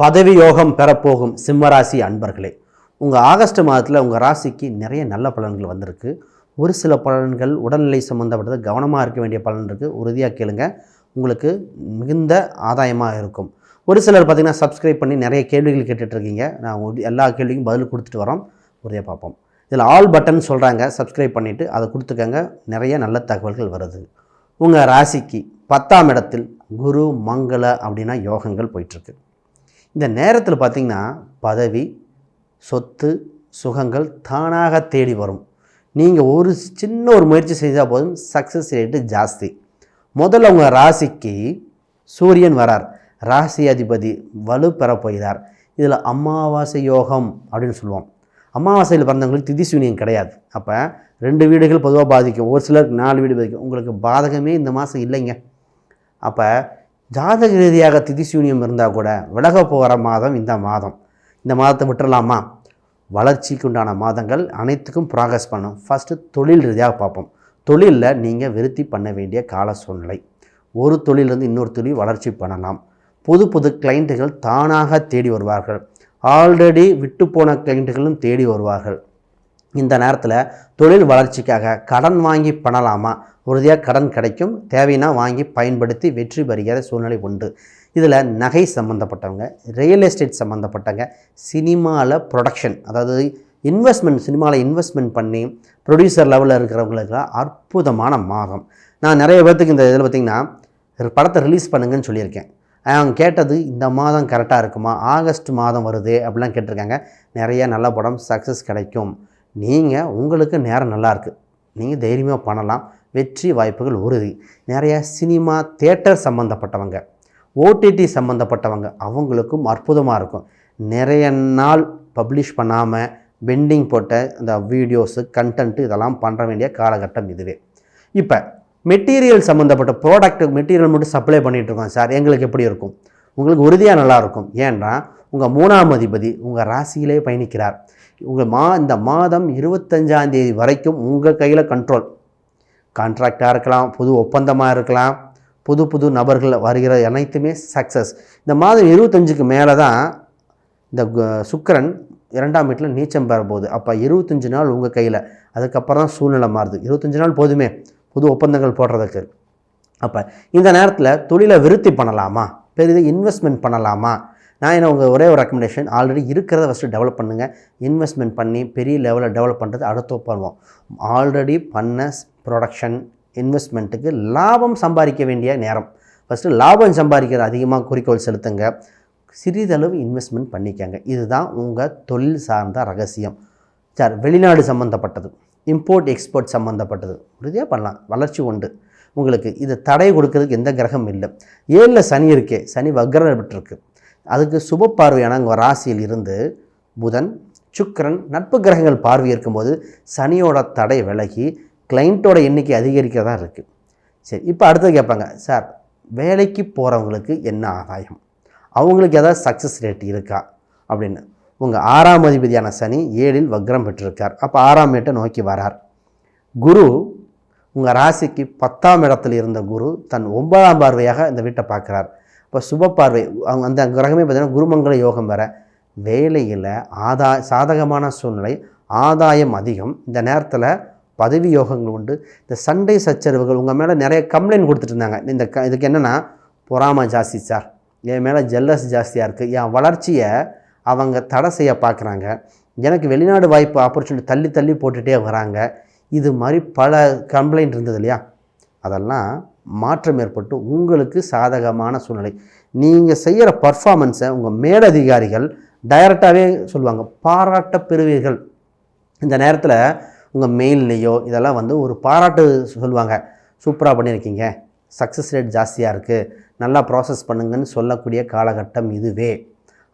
பதவி யோகம் பெறப்போகும் சிம்மராசி அன்பர்களே உங்கள் ஆகஸ்ட் மாதத்தில் உங்கள் ராசிக்கு நிறைய நல்ல பலன்கள் வந்திருக்கு. ஒரு சில பலன்கள் உடல்நிலை சம்மந்தப்பட்டது கவனமாக இருக்க வேண்டிய பலன் இருக்குது உறுதியாக கேளுங்க. உங்களுக்கு மிகுந்த ஆதாயமாக இருக்கும். ஒரு சிலர் பார்த்திங்கன்னா சப்ஸ்கிரைப் பண்ணி நிறைய கேள்விகள் கேட்டுட்ருக்கீங்க நான் எல்லா கேள்விக்கும் பதில் கொடுத்துட்டு வரோம். உறுதியாக பார்ப்போம். இதில் ஆல் பட்டன் சொல்கிறாங்க சப்ஸ்கிரைப் பண்ணிவிட்டு அதை கொடுத்துக்கங்க. நிறைய நல்ல தகவல்கள் வருது. உங்கள் ராசிக்கு பத்தாம் இடத்தில் குரு மங்கள அப்படின்னா யோகங்கள் போயிட்டுருக்கு இந்த நேரத்தில் பார்த்திங்கன்னா பதவி சொத்து சுகங்கள் தானாக தேடி வரும். நீங்கள் ஒரு சின்ன ஒரு முயற்சி செஞ்சால் போதும் சக்ஸஸ் ரேட்டு ஜாஸ்தி. முதல்ல உங்கள் ராசிக்கு சூரியன் வரார். ராசி அதிபதி வலு பெறப் போகிறார். இதில் அமாவாசை யோகம் அப்படின்னு சொல்லுவோம். அமாவாசையில் பிறந்தவங்களுக்கு திதி சூனியம் கிடையாது. அப்போ ரெண்டு வீடுகள் பொதுவாக பாதிக்கும். ஒரு சிலருக்கு நாலு வீடு பாதிக்கும். உங்களுக்கு பாதகமே இந்த மாதம் இல்லைங்க. அப்போ ஜாதக ரீதியாக திதி சூன்யம் இருந்தால் கூட விலக போகிற மாதம் இந்த மாதம். இந்த மாதத்தை விட்டுறலாமா? வளர்ச்சிக்கு உண்டான மாதங்கள் அனைத்துக்கும் ப்ராக்ரஸ் பண்ணும். ஃபஸ்ட்டு தொழில் ரீதியாக பார்ப்போம். தொழிலில் நீங்கள் விருத்தி பண்ண வேண்டிய கால சூழ்நிலை. ஒரு தொழிலிருந்து இன்னொரு தொழில் வளர்ச்சி பண்ணலாம். புது புது கிளைண்ட்டுகள் தானாக தேடி வருவார்கள். ஆல்ரெடி விட்டு போன கிளைண்ட்டுகளும் தேடி வருவார்கள். இந்த நேரத்தில் தொழில் வளர்ச்சிக்காக கடன் வாங்கி பண்ணலாமா? உறுதியாக கடன் கிடைக்கும். தேவைன்னா வாங்கி பயன்படுத்தி வெற்றி பெறுகிற சூழ்நிலை உண்டு. இதில் நகை சம்மந்தப்பட்டவங்க ரியல் எஸ்டேட் சம்மந்தப்பட்டவங்க சினிமாவில் ப்ரொடக்ஷன் அதாவது இன்வெஸ்ட்மெண்ட் சினிமாவில் இன்வெஸ்ட்மெண்ட் பண்ணி ப்ரொடியூசர் லெவலில் இருக்கிறவங்களுக்கு அற்புதமான மாதம் நான் நிறைய பேர்த்துக்கு இந்த இதில் பார்த்திங்கன்னா ஒரு படத்தை ரிலீஸ் பண்ணுங்கன்னு சொல்லியிருக்கேன். அவங்க கேட்டது இந்த மாதம் கரெக்டாக இருக்குமா? ஆகஸ்ட் மாதம் வருது அப்படிலாம் கேட்டிருக்காங்க. நிறைய நல்ல படம் சக்ஸஸ் கிடைக்கும். நீங்கள் உங்களுக்கு நேரம் நல்லாயிருக்கு நீங்கள் தைரியமாக பண்ணலாம். வெற்றி வாய்ப்புகள் உறுதி நிறைய சினிமா தேட்டர் சம்மந்தப்பட்டவங்க ஓடிடி சம்மந்தப்பட்டவங்க அவங்களுக்கும் அற்புதமாக இருக்கும். நிறைய நாள் பப்ளிஷ் பண்ணாமல் பெண்டிங் போட்ட அந்த வீடியோஸு கண்டென்ட்டு இதெல்லாம் பண்ண வேண்டிய காலகட்டம் இதுவே. இப்போ மெட்டீரியல் சம்மந்தப்பட்ட ப்ராடக்ட் மெட்டீரியல் மட்டும் சப்ளை பண்ணிகிட்ருக்கோம் சார். எங்களுக்கு எப்படி இருக்கும்? உங்களுக்கு உறுதியாக நல்லா இருக்கும். ஏன்னா உங்கள் மூணாம் அதிபதி உங்கள் ராசியிலே பயணிக்கிறார். உங்கள் மா இந்த மாதம் இருபத்தஞ்சாந்தேதி வரைக்கும் உங்கள் கையில் கண்ட்ரோல் கான்ட்ராக்டாக இருக்கலாம் புது ஒப்பந்தமாக இருக்கலாம் புது புது நபர்கள் வருகிற அனைத்துமே சக்ஸஸ் இந்த மாதம் இருபத்தஞ்சுக்கு மேலே தான் இந்த சுக்கரன் சுக்கிரன் இரண்டாம் வீட்டில் நீச்சம் பெற போகுது. அப்போ இருபத்தஞ்சு நாள் உங்கள் கையில். அதுக்கப்புறம் தான் சூழ்நிலை மாறுது. இருபத்தஞ்சு நாள் போதுமே புது ஒப்பந்தங்கள் போடுறதுக்கு. அப்போ இந்த நேரத்தில் தொழிலை விருத்தி பண்ணலாமா? பெரிது இன்வெஸ்ட்மெண்ட் பண்ணலாமா? நான் என்ன உங்கள் ஒரே ஒரு ரெக்கமெண்டேஷன் ஆல்ரெடி இருக்கிறத ஃபஸ்ட்டு டெவலப் பண்ணுங்கள் இன்வெஸ்ட்மெண்ட் பண்ணி பெரிய லெவலில் டெவலப் பண்ணுறது அடுத்து பண்ணுவோம் ஆல்ரெடி பண்ண ப்ரொடக்ஷன் இன்வெஸ்ட்மெண்ட்டுக்கு லாபம் சம்பாதிக்க வேண்டிய நேரம். ஃபஸ்ட்டு லாபம் சம்பாதிக்கிறது அதிகமாக குறிக்கோள் செலுத்துங்க. சிறிதளவு இன்வெஸ்ட்மெண்ட் பண்ணிக்கங்க. இதுதான் உங்கள் தொழில் சார்ந்த ரகசியம். சார் வெளிநாடு சம்மந்தப்பட்டது இம்போர்ட் எக்ஸ்போர்ட் சம்மந்தப்பட்டது உறுதியாக பண்ணலாம். வளர்ச்சி உண்டு. உங்களுக்கு இது தடை கொடுக்கறதுக்கு எந்த கிரகம் இல்லை. ஏழில் சனி இருக்கே. சனி வக்ரம் பெற்றிருக்கு அதுக்கு சுப பார்வையான உங்கள் ராசியில் இருந்து புதன் சுக்கரன் நட்பு கிரகங்கள் பார்வை இருக்கும்போது சனியோட தடை விலகி கிளைண்ட்டோட எண்ணிக்கை அதிகரிக்கிறதா இருக்குது சரி இப்போ அடுத்தது கேட்பாங்க சார் வேலைக்கு போகிறவங்களுக்கு என்ன ஆதாயம்? அவங்களுக்கு ஏதாவது சக்ஸஸ் ரேட் இருக்கா? அப்படின்னு. உங்கள் ஆறாம் அதிபதியான சனி ஏழில் வக்ரம் பெற்றிருக்கார். அப்போ ஆறாம் வீட்டை நோக்கி வரார். குரு உங்கள் ராசிக்கு பத்தாம் இடத்துல இருந்த குரு தன் ஒன்பதாம் பார்வையாக இந்த வீட்டை பார்க்குறார். இப்போ சுப பார்வை அவங்க அந்த கிரகமே பார்த்திங்கன்னா குருமங்கள யோகம் வர வேலையில் ஆதா சாதகமான சூழ்நிலை ஆதாயம் அதிகம். இந்த நேரத்தில் பதவி யோகங்கள் உண்டு. இந்த சண்டை சச்சரவுகள் உங்கள் மேலே நிறைய கம்ப்ளைண்ட் கொடுத்துட்டு இருந்தாங்க இந்த க இதுக்கு என்னென்னா பொறாமை ஜாஸ்தி சார் என் மேலே ஜெல்லஸ் ஜாஸ்தியாக இருக்குது என் வளர்ச்சியை அவங்க தடை செய்ய பார்க்குறாங்க எனக்கு வெளிநாடு வாய்ப்பு ஆப்பர்ச்சுனிட்டி தள்ளி தள்ளி போட்டுகிட்டே வராங்க. இது மாதிரி பல கம்ப்ளைண்ட் இருந்தது இல்லையா? அதெல்லாம் மாற்றம் ஏற்பட்டு உங்களுக்கு சாதகமான சூழ்நிலை. நீங்கள் செய்கிற பர்ஃபார்மன்ஸை உங்கள் மேலதிகாரிகள் டைரெக்டாகவே சொல்லுவாங்க. பாராட்ட பெறுவீர்கள். இந்த நேரத்தில் உங்கள் மெயில்லையோ இதெல்லாம் வந்து ஒரு பாராட்டு சொல்லுவாங்க. சூப்பராக பண்ணியிருக்கீங்க. சக்ஸஸ் ரேட் ஜாஸ்தியாக இருக்குது நல்லா ப்ராசஸ் பண்ணுங்கன்னு சொல்லக்கூடிய காலகட்டம் இதுவே.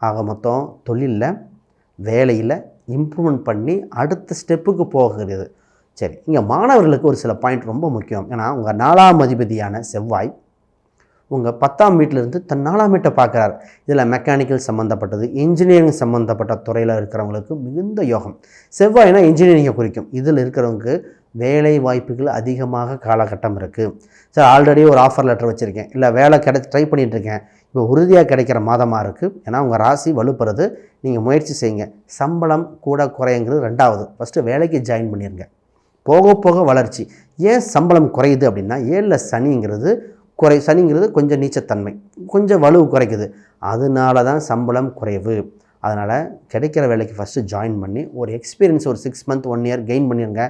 ஆக மொத்தம் தொழிலில் வேலையில் இம்ப்ரூவ்மெண்ட் பண்ணி அடுத்த ஸ்டெப்புக்கு போகிறது சரி இங்கே மாணவர்களுக்கு ஒரு சில பாயிண்ட் ரொம்ப முக்கியம். ஏன்னா உங்கள் நாலாம் அதிபதியான செவ்வாய் உங்கள் பத்தாம் வீட்டிலிருந்து தன் நாலாம் வீட்டை பார்க்குறார். இதில் மெக்கானிக்கல் சம்மந்தப்பட்டது இன்ஜினியரிங் சம்மந்தப்பட்ட துறையில் இருக்கிறவங்களுக்கு மிகுந்த யோகம். செவ்வாய்னா இன்ஜினியரிங்கை குறிக்கும். இதில் இருக்கிறவங்களுக்கு வேலை வாய்ப்புகள் அதிகமாக காலகட்டம் இருக்குது சார் ஆல்ரெடி ஒரு ஆஃபர் லெட்டர் வச்சுருக்கேன். இல்லை வேலை கிடை ட்ரை பண்ணிகிட்ருக்கேன் இப்போ உறுதியாக கிடைக்கிற மாதமாக இருக்குது ஏன்னா உங்கள் ராசி வலுப்புறது. நீங்கள் முயற்சி செய்யுங்க. சம்பளம் கூட குறையுங்கிறது ரெண்டாவது. ஃபஸ்ட்டு வேலைக்கு ஜாயின் பண்ணிடுங்க போக போக வளர்ச்சி. ஏன் சம்பளம் குறையுது அப்படின்னா ஏழில் சனிங்கிறது குறை சனிங்கிறது கொஞ்சம் நீச்சத்தன்மை கொஞ்சம் வலுவு குறைக்குது. அதனால தான் சம்பளம் குறைவு. அதனால் கிடைக்கிற வேலைக்கு ஃபஸ்ட்டு ஜாயின் பண்ணி ஒரு எக்ஸ்பீரியன்ஸ் ஒரு six month one year gain பண்ணிடுங்க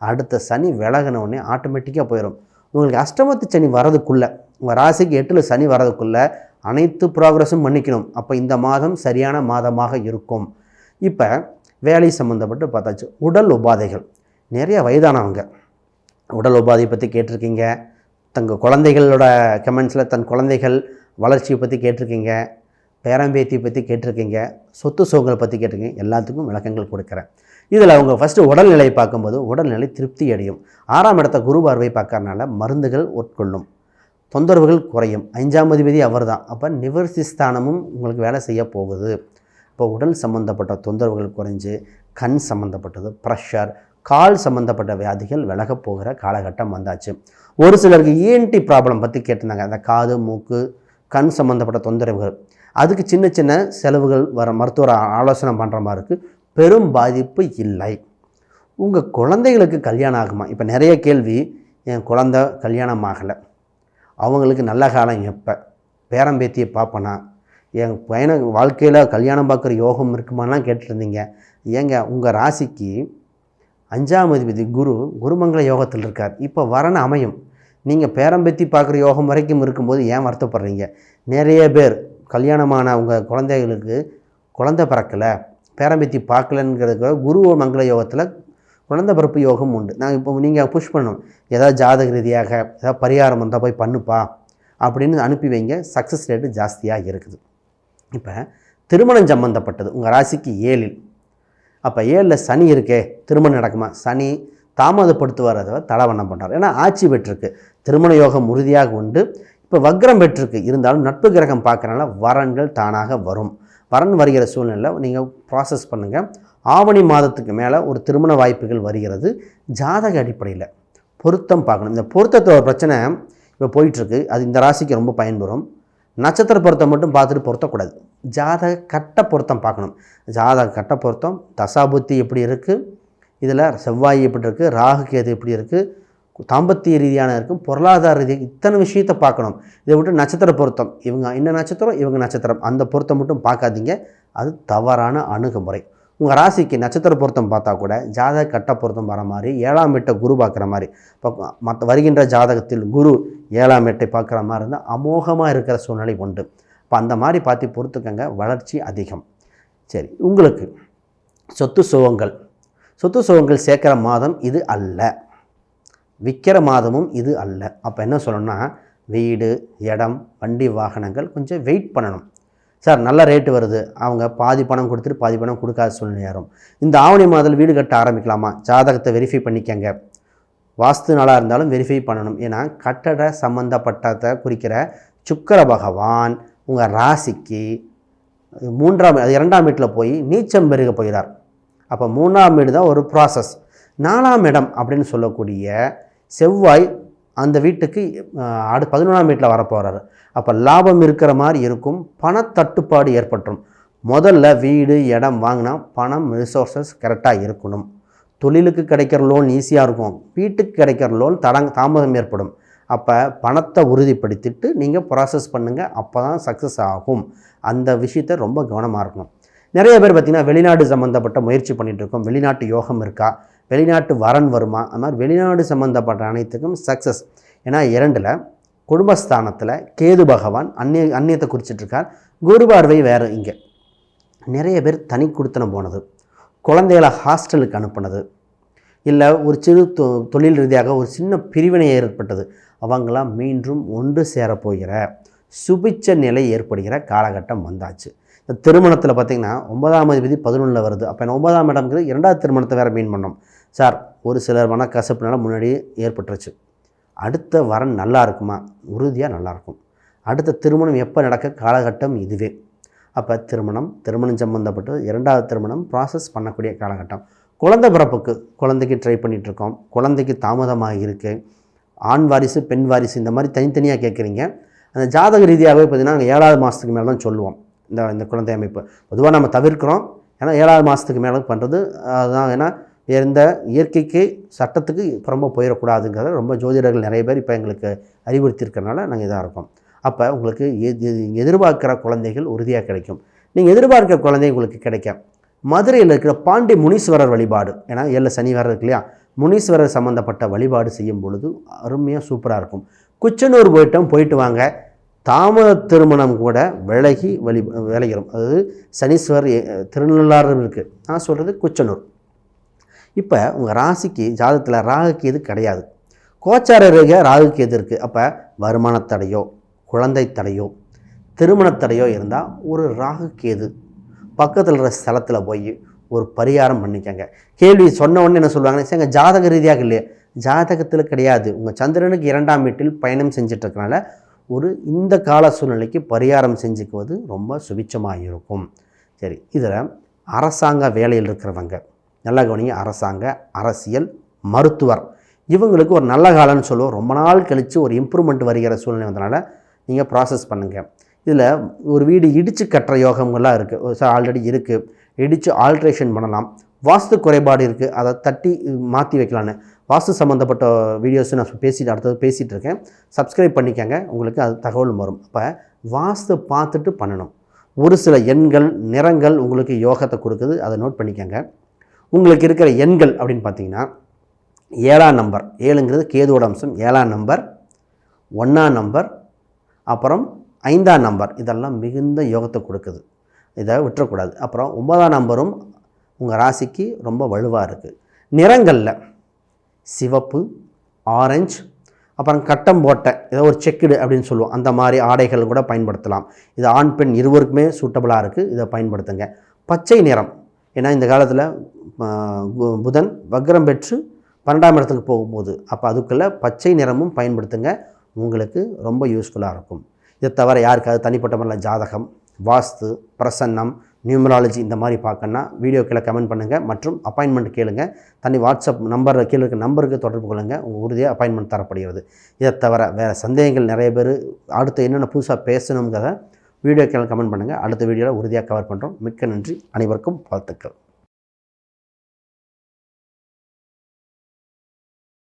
அடுத்த சனி விலகினவுடனே ஆட்டோமேட்டிக்காக போயிடும் உங்களுக்கு அஷ்டமத்து சனி வரதுக்குள்ளே உங்கள் ராசிக்கு எட்டில் சனி வரதுக்குள்ளே அனைத்து ப்ராக்ரஸும் பண்ணிக்கணும். அப்போ இந்த மாதம் சரியான மாதமாக இருக்கும். இப்போ வேலை சம்மந்தப்பட்டு பார்த்தாச்சு உடல் உபாதைகள். நிறைய வயதானவங்க உடல் உபாதையை பற்றி கேட்டிருக்கீங்க. தங்கள் குழந்தைகளோட கமெண்ட்ஸில் தன் குழந்தைகள் வளர்ச்சியை பற்றி கேட்டிருக்கீங்க பேரம்பேத்தியை பற்றி கேட்டிருக்கீங்க சொத்து சுகங்களை பற்றி கேட்டிருக்கீங்க எல்லாத்துக்கும் விளக்கங்கள் கொடுக்குறேன். இதில் அவங்க ஃபஸ்ட்டு உடல்நிலையை பார்க்கும்போது உடல்நிலை திருப்தி அடையும். ஆறாம் இடத்த குரு பார்வை பார்க்கறனால மருந்துகள் உட்கொள்ளும். தொந்தரவுகள் குறையும். அஞ்சாம் அதிபதி அவர் தான் அப்போ நிவர்த்தி ஸ்தானமும் உங்களுக்கு வேலை செய்ய போகுது. இப்போ உடல் சம்மந்தப்பட்ட தொந்தரவுகள் குறைஞ்சு கண் சம்மந்தப்பட்டது ப்ரெஷர் கால் சம்மந்தப்பட்ட வியாதிகள் விலகப் போகிற காலகட்டம் வந்தாச்சு. ஒரு சிலருக்கு இஎன்டி ப்ராப்ளம் பற்றி கேட்டிருந்தாங்க. அந்த காது மூக்கு கண் சம்மந்தப்பட்ட தொந்தரவுகள். அதுக்கு சின்ன சின்ன செலவுகள் வர மருத்துவர் ஆலோசனை பண்ணுற மாதிரி இருக்குது பெரும் பாதிப்பு இல்லை. உங்கள் குழந்தைகளுக்கு கல்யாணம் ஆகுமா? இப்போ நிறைய கேள்வி. என் குழந்த கல்யாணம் ஆகலை. அவங்களுக்கு நல்ல காலம் எப்போ? பேரம்பேத்தியை பார்ப்பனா என் பையனை வாழ்க்கையில் கல்யாணம் பார்க்குற யோகம் இருக்குமாலாம் கேட்டுருந்தீங்க. ஏங்க உங்கள் ராசிக்கு அஞ்சாம் அதிபதி குரு குருமங்கள யோகத்தில் இருக்கார். இப்போ வரன அமையும். நீங்கள் பேரம்பத்தி பார்க்குற யோகம் வரைக்கும் இருக்கும்போது ஏன் வருத்தப்படுறீங்க? நிறைய பேர் கல்யாணமான அவங்க குழந்தைகளுக்கு குழந்தை பிறக்கலை பேரம்பேத்தி பார்க்கலங்கிறதுக்கு குரு மங்கள யோகத்தில் குழந்தை பிறப்பு யோகம் உண்டு. நான் இப்போ நீங்கள் புஷ் பண்ணணும். ஏதாவது ஜாதக ரீதியாக ஏதாவது பரிகாரம் வந்தால் போய் பண்ணுப்பா அப்படின்னு அனுப்பி வைங்க. சக்ஸஸ் ரேட்டு ஜாஸ்தியாக இருக்குது. இப்போ திருமணம் சம்மந்தப்பட்டது உங்கள் ராசிக்கு ஏழில். அப்போ ஏழில் சனி இருக்கே. திருமணம் நடக்குமா? சனி தாமதப்படுத்துவார் அதை தலவண்ணம் பண்ணுறார் ஏன்னா ஆட்சி பெற்றிருக்கு. திருமண யோகம் உறுதியாக உண்டு. இப்போ வக்ரம் பெற்றிருக்கு. இருந்தாலும் நட்பு கிரகம் பார்க்குறனால வரன்கள் தானாக வரும். வரன் வருகிற சூழ்நிலை நீங்கள் ப்ராசஸ் பண்ணுங்கள் ஆவணி மாதத்துக்கு மேலே ஒரு திருமண வாய்ப்புகள் வருகிறது. ஜாதக அடிப்படையில் பொருத்தம் பார்க்கணும். இந்த பொருத்தத்தை ஒரு பிரச்சனை இப்போ போயிட்டுருக்கு. அது இந்த ராசிக்கு ரொம்ப பயன்பெறும். நட்சத்திர பொருத்தம் மட்டும் பார்த்துட்டு பொருத்தக்கூடாது. ஜாதக கட்ட பொருத்தம் பார்க்கணும். ஜாதக கட்ட பொருத்தம் தசாபுத்தி எப்படி இருக்குது இதில் செவ்வாய் எப்படி இருக்குது ராகு கேது எப்படி இருக்குது தாம்பத்திய ரீதியான இருக்கும் பொருளாதார ரீதியாக இத்தனை விஷயத்தை பார்க்கணும். இதை விட்டு நட்சத்திர பொருத்தம். இவங்க என்ன நட்சத்திரம்? இவங்க நட்சத்திரம். அந்த பொருத்தம் மட்டும் பார்க்காதீங்க. அது தவறான அணுகுமுறை. உங்கள் ராசிக்கு நட்சத்திர பொருத்தம் பார்த்தா கூட ஜாதக கட்ட பொருத்தம் வர மாதிரி ஏழாம் எட்டை குரு பார்க்குற மாதிரி இப்போ மற்ற வருகின்ற ஜாதகத்தில் குரு ஏழாம் எட்டை பார்க்குற மாதிரி இருந்தால் அமோகமாக இருக்கிற சூழ்நிலை உண்டு. இப்போ அந்த மாதிரி பார்த்து பொறுத்துக்கங்க. வளர்ச்சி அதிகம். சரி உங்களுக்கு சொத்து சுகங்கள். சொத்து சுகங்கள் சேர்க்குற மாதம் இது அல்ல. விற்கிற மாதமும் இது அல்ல. அப்போ என்ன சொல்லணும்னா வீடு இடம் வண்டி வாகனங்கள் கொஞ்சம் வெயிட் பண்ணணும். சார் நல்ல ரேட்டு வருது. அவங்க பாதி பணம் கொடுத்துட்டு பாதி பணம் கொடுக்காத சூழ்நிலையாரும் இந்த ஆவணி மாதத்தில் வீடு கட்ட ஆரம்பிக்கலாமா? ஜாதகத்தை வெரிஃபை பண்ணிக்கங்க. வாஸ்து நாளாக இருந்தாலும் வெரிஃபை பண்ணணும். ஏன்னா கட்டட சம்மந்தப்பட்டதை குறிக்கிற சுக்கிர பகவான் உங்கள் ராசிக்கு மூன்றாம் அது இரண்டாம் வீட்டில் போய் நீச்சம் பெருக போகிறார். அப்போ மூணாம் வீடு தான் ஒரு ப்ராசஸ் நாலாம் இடம் அப்படின்னு சொல்லக்கூடிய செவ்வாய் அந்த வீட்டுக்கு அடு பதினொன்றாம் வீட்டில் வரப்போகிறாரு அப்போ லாபம் இருக்கிற மாதிரி இருக்கும் பணத்தட்டுப்பாடு ஏற்பட்டுரும். முதல்ல வீடு இடம் வாங்கினா பணம் ரிசோர்ஸஸ் கரெக்டாக இருக்கணும். தொழிலுக்கு கிடைக்கிற லோன் ஈஸியாக இருக்கும். வீட்டுக்கு கிடைக்கிற லோன் தடங் தாமதம் ஏற்படும். அப்போ பணத்தை உறுதிப்படுத்திட்டு நீங்கள் ப்ராசஸ் பண்ணுங்கள் அப்போ தான் சக்ஸஸ் ஆகும். அந்த விஷயத்த ரொம்ப கவனமாக இருக்கணும். நிறைய பேர் பார்த்திங்கன்னா வெளிநாடு சம்மந்தப்பட்ட முயற்சி பண்ணிட்டு இருக்கோம் வெளிநாட்டு யோகம் இருக்கா? வெளிநாட்டு வரன் வருமா? அந்த மாதிரி வெளிநாடு சம்மந்தப்பட்ட அனைத்துக்கும் சக்ஸஸ் ஏன்னா இரண்டில் குடும்பஸ்தானத்தில் கேது பகவான் அந்நிய அந்நியத்தை குறிச்சிட்ருக்கார். குரு பார்வை வேறு இங்கே. நிறைய பேர் தனி கொடுத்தனம் போனது. குழந்தைகளை ஹாஸ்டலுக்கு அனுப்புனது. இல்லை ஒரு சிறு தொ தொழில் ரீதியாக ஒரு சின்ன பிரிவினை ஏற்பட்டது. அவங்களாம் மீண்டும் ஒன்று சேரப்போகிற சுபிச்ச நிலை ஏற்படுகிற காலகட்டம் வந்தாச்சு. திருமணத்தில் பார்த்திங்கன்னா ஒன்பதாம் அதிபதி பதினொன்றில் வருது. அப்போ என்ன ஒன்பதாம் இடம்ங்கிறது இரண்டாவது திருமணத்தை வேறு மீன் பண்ணோம் சார் ஒரு சிலர் மனக்கசப்புனால முன்னாடியே ஏற்பட்டுருச்சு. அடுத்த வரன் நல்லா இருக்குமா? உறுதியாக நல்லாயிருக்கும் அடுத்த திருமணம் எப்போ நடக்க? காலகட்டம் இதுவே. அப்போ திருமணம் திருமணம் சம்மந்தப்பட்டு இரண்டாவது திருமணம் ப்ராசஸ் பண்ணக்கூடிய காலகட்டம். குழந்தை பிறப்புக்கு குழந்தைக்கு ட்ரை பண்ணிகிட்ருக்கோம் குழந்தைக்கு தாமதமாக இருக்குது ஆண் வாரிசு பெண் வாரிசு இந்த மாதிரி தனித்தனியாக கேட்குறீங்க அந்த ஜாதக ரீதியாகவே பார்த்திங்கன்னா நாங்கள் ஏழாவது மாதத்துக்கு மேலே தான் சொல்லுவோம். இந்த இந்த குழந்தை அமைப்பு. பொதுவாக நம்ம தவிர்க்கிறோம். ஏன்னா ஏழாவது மாதத்துக்கு மேலே பண்ணுறது அதுதான் ஏன்னா இந்த இயற்கைக்கு சட்டத்துக்கு ரொம்ப போயிடக்கூடாதுங்கிறத ரொம்ப ஜோதிடர்கள் நிறைய பேர் இப்போ எங்களுக்கு அறிவுறுத்தியிருக்கறனால நாங்கள் இதாக இருக்கோம். அப்போ உங்களுக்கு எது எதிர்பார்க்குற குழந்தைகள் உறுதியாக கிடைக்கும். நீங்கள் எதிர்பார்க்குற குழந்தை உங்களுக்கு கிடைக்கும். மதுரையில் இருக்கிற பாண்டி முனீஸ்வரர் வழிபாடு ஏன்னா ஏழில் சனி வேறு இருக்கு இல்லையா? முனீஸ்வரர் சம்மந்தப்பட்ட வழிபாடு செய்யும் பொழுது அருமையாக சூப்பராக இருக்கும். குச்சனூர் போயிட்டோம் போயிட்டு வாங்க. தாமத திருமணம் கூட விலகி வழி விளைகிறோம் அதாவது சனீஸ்வர் திருநள்ளாறு இருக்குது நான் சொல்கிறது குச்சனூர் இப்போ உங்கள் ராசிக்கு ஜாதகத்தில் ராகுக்கு எது கிடையாது? கோச்சார ரேகை ராகுக்கு எது இருக்குது அப்போ வருமானத்தடையோ குழந்தை தடையோ திருமண தடையோ இருந்தால் ஒரு ராகுக்கு எது? பக்கத்தில் இருக்கிற ஸ்தலத்தில் போய் ஒரு பரிகாரம் பண்ணிக்கங்க. கேள்வி சொன்ன உடனே என்ன சொல்லுவாங்கன்னா சரி ஜாதக ரீதியாக இல்லையே. ஜாதகத்தில் கிடையாது. உங்கள் சந்திரனுக்கு இரண்டாம் வீட்டில் பயணம் செஞ்சிட்ருக்கனால ஒரு இந்த கால சூழ்நிலைக்கு பரிகாரம் செஞ்சுக்குவது ரொம்ப சுபிச்சமாக இருக்கும் சரி இதில் அரசாங்க வேலையில் இருக்கிறவங்க நல்ல கவனிங்க அரசாங்க அரசியல் மருத்துவர் இவங்களுக்கு ஒரு நல்ல காலம்னு சொல்லுவோம். ரொம்ப நாள் கழித்து ஒரு இம்ப்ரூவ்மெண்ட் வருகிற சூழ்நிலை வந்தனால நீங்கள் ப்ராசஸ் பண்ணுங்கள் இதில் ஒரு வீடு இடித்து கட்டுற யோகங்கள்லாம் இருக்குது ஆல்ரெடி இருக்குது இடித்து ஆல்ட்ரேஷன் பண்ணலாம். வாஸ்து குறைபாடு இருக்குது அதை தட்டி மாற்றி வைக்கலான்னு வாஸ்து சம்மந்தப்பட்ட வீடியோஸ் நான் பேசிட்டு அடுத்தது பேசிகிட்டு இருக்கேன் சப்ஸ்கிரைப் பண்ணிக்கங்க. உங்களுக்கு அது தகவல் வரும். அப்போ வாஸ்து பார்த்துட்டு பண்ணணும். ஒரு சில எண்கள் நிறங்கள் உங்களுக்கு யோகத்தை கொடுக்குது. அதை நோட் பண்ணிக்கங்க. உங்களுக்கு இருக்கிற எண்கள் அப்படின்னு பார்த்தீங்கன்னா ஏழாம் நம்பர் ஏழுங்கிறது கேதுவோட அம்சம் ஏழாம் நம்பர் ஒன்றாம் நம்பர் அப்புறம் ஐந்தாம் நம்பர் இதெல்லாம் மிகுந்த யோகத்தை கொடுக்குது. இதை விட்டுறக்கூடாது. அப்புறம் ஒன்பதாம் நம்பரும் உங்கள் ராசிக்கு ரொம்ப வலுவாக இருக்குது நிறங்களில் சிவப்பு ஆரஞ்சு அப்புறம் கட்டம் போட்ட ஏதோ ஒரு செக்குடு அப்படின்னு சொல்லுவோம். அந்த மாதிரி ஆடைகள் கூட பயன்படுத்தலாம். இது ஆண் பெண் இருவருக்குமே சூட்டபுளாக இருக்குது இதை பயன்படுத்துங்க. பச்சை நிறம். ஏன்னா இந்த காலத்தில் புதன் வக்ரம் பெற்று பன்னெண்டாம் இடத்துக்கு போகும்போது அப்போ அதுக்குள்ளே பச்சை நிறமும் பயன்படுத்துங்க. உங்களுக்கு ரொம்ப யூஸ்ஃபுல்லாக இருக்கும். இதை தவிர யாருக்காவது தனிப்பட்ட முறையில் ஜாதகம் வாஸ்து பிரசன்னம் நியூமராலஜி இந்த மாதிரி பார்க்கணுன்னா வீடியோ கீழே கமெண்ட் பண்ணுங்கள் மற்றும் அப்பாயின்மெண்ட் கேளுங்க. தனி வாட்ஸ்அப் நம்பர் கீழே இருக்க நம்பருக்கு தொடர்பு கொள்ளுங்கள் உங்கள் உறுதியாக அப்பாயின்மெண்ட் தரப்படுகிறது. இதை தவிர வேறு சந்தேகங்கள் நிறைய பேர் அடுத்து என்னென்ன புதுசாக பேசணுங்கிறத வீடியோ கீழே கமெண்ட் பண்ணுங்கள் அடுத்த வீடியோவில் உறுதியாக கவர் பண்ணுறோம் மிக்க நன்றி. அனைவருக்கும் வாழ்த்துக்கள்.